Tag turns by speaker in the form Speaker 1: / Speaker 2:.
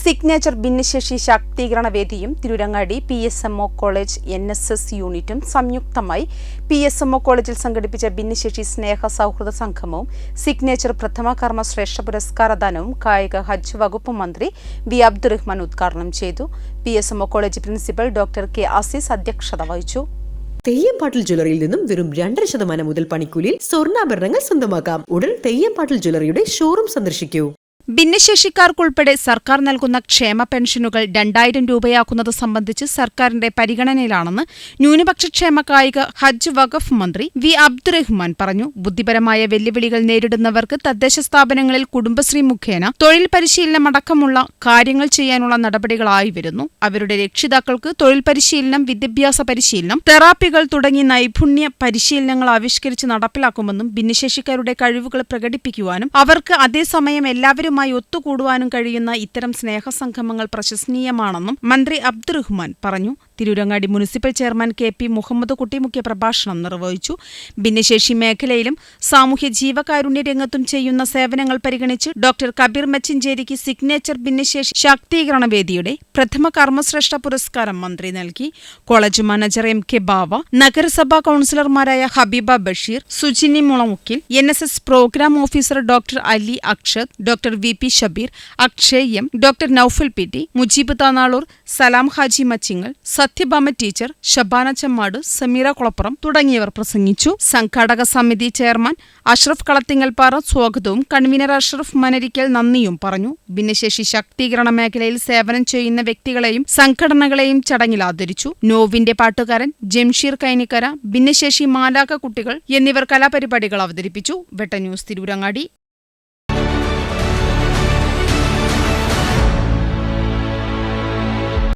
Speaker 1: Signature ഭിന്നശേഷി ശാക്തീകരണ വേദിയും Tirurangadi P S M O college N S S യൂണിറ്റും സംയുക്തമായി പി എസ് എം ഒ കോളേജിൽ സംഘടിപ്പിച്ച ഭിന്നശേഷി സ്നേഹ സൗഹൃദ സംഗമവും സിഗ്നേച്ചർ പ്രഥമ കർമ്മ ശ്രേഷ്ഠ പുരസ്കാരദാനവും കായിക ഹജ്ജ് വകുപ്പ് മന്ത്രി വി അബ്ദുറഹ്മാൻ ഉദ്ഘാടനം ചെയ്തു. P S M O college principal doctor K Azeez അധ്യക്ഷത വഹിച്ചു.
Speaker 2: തെയ്യംപാട്ടിൽ ജ്വല്ലറിയിൽ നിന്നും വെറും രണ്ടര ശതമാനം മുതൽ പണിക്കൂലിയിൽ സ്വർണാഭരണങ്ങൾ സ്വന്തമാക്കാം. ഉടൻ തെയ്യംപാട്ടിൽ ജ്വല്ലറിയുടെ ഷോറൂം സന്ദർശിക്കൂ.
Speaker 1: ഭിന്നശേഷിക്കാർക്കുൾപ്പെടെ സർക്കാർ നൽകുന്ന ക്ഷേമ പെൻഷനുകൾ രണ്ടായിരം രൂപയാക്കുന്നത് സംബന്ധിച്ച് സർക്കാരിന്റെ പരിഗണനയിലാണെന്ന് ന്യൂനപക്ഷ ക്ഷേമ കായിക ഹജ്ജ് വഖഫ് മന്ത്രി വി അബ്ദുറഹ്മാൻ പറഞ്ഞു. ബുദ്ധിപരമായ വെല്ലുവിളികൾ നേരിടുന്നവർക്ക് തദ്ദേശ സ്ഥാപനങ്ങളിൽ കുടുംബശ്രീ മുഖേന തൊഴിൽ പരിശീലനം അടക്കമുള്ള കാര്യങ്ങൾ ചെയ്യാനുള്ള നടപടികളായി വരുന്നു. അവരുടെ രക്ഷിതാക്കൾക്ക് തൊഴിൽ പരിശീലനം വിദ്യാഭ്യാസ പരിശീലനം തെറാപ്പികൾ തുടങ്ങി നൈപുണ്യ പരിശീലനങ്ങൾ ആവിഷ്കരിച്ച് നടപ്പിലാക്കുമെന്നും ഭിന്നശേഷിക്കാരുടെ കഴിവുകൾ പ്രകടിപ്പിക്കുവാനും അവർക്ക് അതേസമയം എല്ലാവരുമായി ഒത്തുകൂടുവാനും കഴിയുന്ന ഇത്തരം സ്നേഹസംഗമങ്ങൾ പ്രശംസനീയമാണെന്നും മന്ത്രി അബ്ദുറഹ്മാൻ പറഞ്ഞു. Tirurangadi municipal chairman K P Muhammed Kutty മുഖ്യപ്രഭാഷണം നിർവഹിച്ചു. ഭിന്നശേഷി മേഖലയിലും സാമൂഹ്യ ജീവകാരുണ്യ രംഗത്തും ചെയ്യുന്ന സേവനങ്ങൾ പരിഗണിച്ച് ഡോക്ടർ കബീർ മച്ചിഞ്ചേരിക്ക് സിഗ്നേച്ചർ ഭിന്നശേഷി ശാക്തീകരണ വേദിയുടെ പ്രഥമ കർമ്മശ്രേഷ്ഠ പുരസ്കാരം മന്ത്രി നൽകി. College manager M K Bava നഗരസഭാ കൌൺസിലർമാരായ Habeeba Basheer Sujini Mulamukkil N S S program officer doctor Ali Akshath doctor V P Shabeer Akshay M doctor Noufal P T Mujeeb Thanalur Salam Haji Machingal Sathyabhama teacher Shabana Chemmad Sameera Kulappuram തുടങ്ങിയവർ പ്രസംഗിച്ചു. സംഘാടക സമിതി chairman Ashraf Kalathingalpara സ്വാഗതവും convener Ashraf Manarikkal നന്ദിയും പറഞ്ഞു. ഭിന്നശേഷി ശാക്തീകരണ മേഖലയിൽ സേവനം ചെയ്യുന്ന വ്യക്തികളെയും സംഘടനകളെയും ചടങ്ങിൽ ആദരിച്ചു. നോവിന്റെ പാട്ടുകാരൻ ജംഷീർ കൈനിക്കര ഭിന്നശേഷി മാലാക കുട്ടികൾ എന്നിവർ കലാപരിപാടികൾ അവതരിപ്പിച്ചു. വെട്ടന്യൂസ് തിരൂരങ്ങാടി.